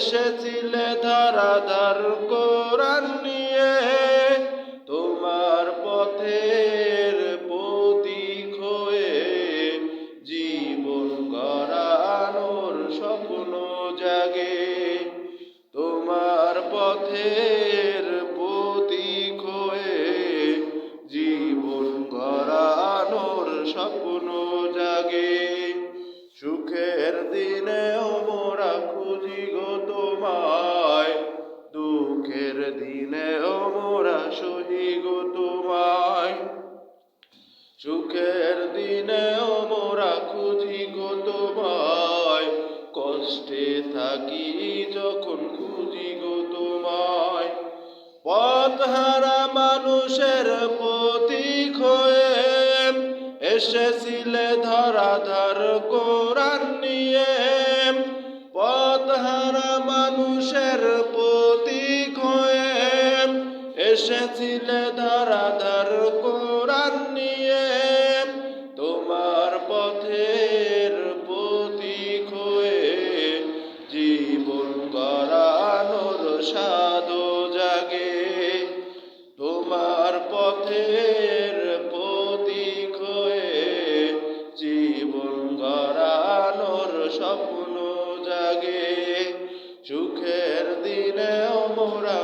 এসেছিলে ধারাধার কোরআন নিয়ে। তোমার পথের প্রতীক হয়ে জীবন গড়ানোর স্বপ্ন জাগে। তোমার পথের দিনে মোরা সহি গো তোমায়। সুখের দিনে মোরা খুঁজি গো তোমায়। কষ্টে থাকি যখন খুঁজি গো তোমায়। পথহারা মানুষের প্রতীক হয়ে এসেছিলে ধরা ধর কোরআন নিয়ে। এসেছিলে ধরা ধর কোরআন নিয়ে। তোমার পথের প্রতীক হয়ে জীবন গড়ানোর সাধু জাগে। তোমার পথের প্রতীক হয়ে জীবন গড়ানোর স্বপ্ন জাগে। সুখের দিনে মোরা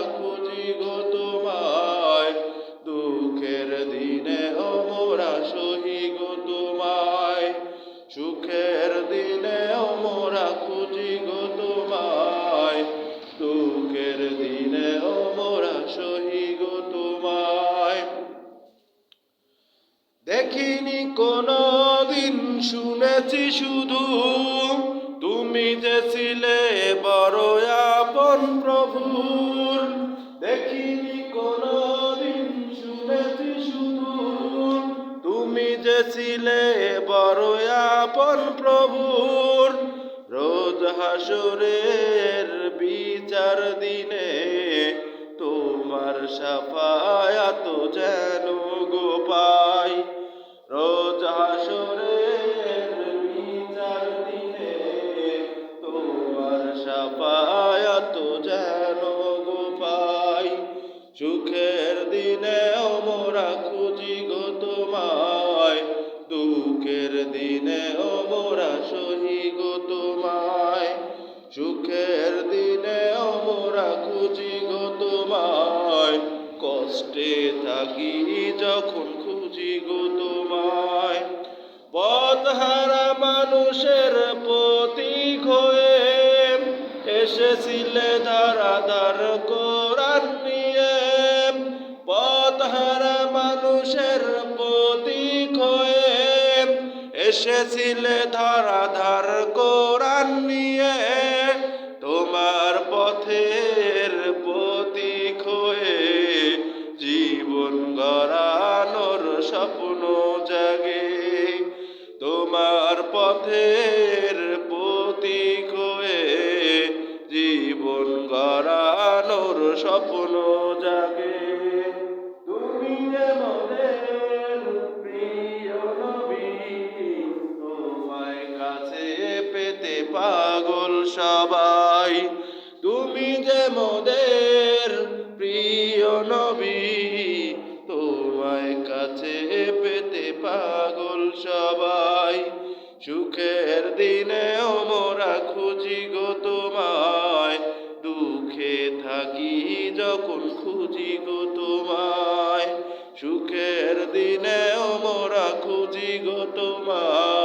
সুখের দিনে মোরা খুঁজি গো তোমায়। দুঃখের দিনে মোরা সহি গো তোমায়। দেখিনি কোনো দিন শুনেছি শুধু ছিলে বড় আপন প্রভুর। রোজ হাসরের বিচার দিনে তোমার সাফায়াত যেন গোপাই রোজ হাসরের বিচার দিনে তোমার সাফায়াত যেন গোপাই সুখের দিনে মোরা খুঁজি গো তোমায় সহি গো তোমায়, সুখের দিনে মোরা খুঁজি গো তোমায়, কষ্টে থাকি যখন খুঁজি গো তোমায়। পথহারা মানুষের প্রতীক হয়ে এসেছিলে ধারা ধার কোরআন নিয়ে। পথহারা মানুষের এসেছিলে ধরাধার কোরআন নিয়ে। তোমার পথের প্রতীক হয়ে জীবন গড়ানোর স্বপ্ন জাগে। তোমার পথের প্রতীক হয়ে জীবন গড়ানোর স্বপ্ন জাগে। চাই তুমি যে মোদের প্রিয় নবী, তোমায় কাছে পেতে পাগল সবাই। সুখের দিনে অমরা খুঁজি গো তোমায়, দুঃখে থাকি যখন খুঁজি গো তোমায়। সুখের দিনে অমরা খুঁজি গো তোমায়।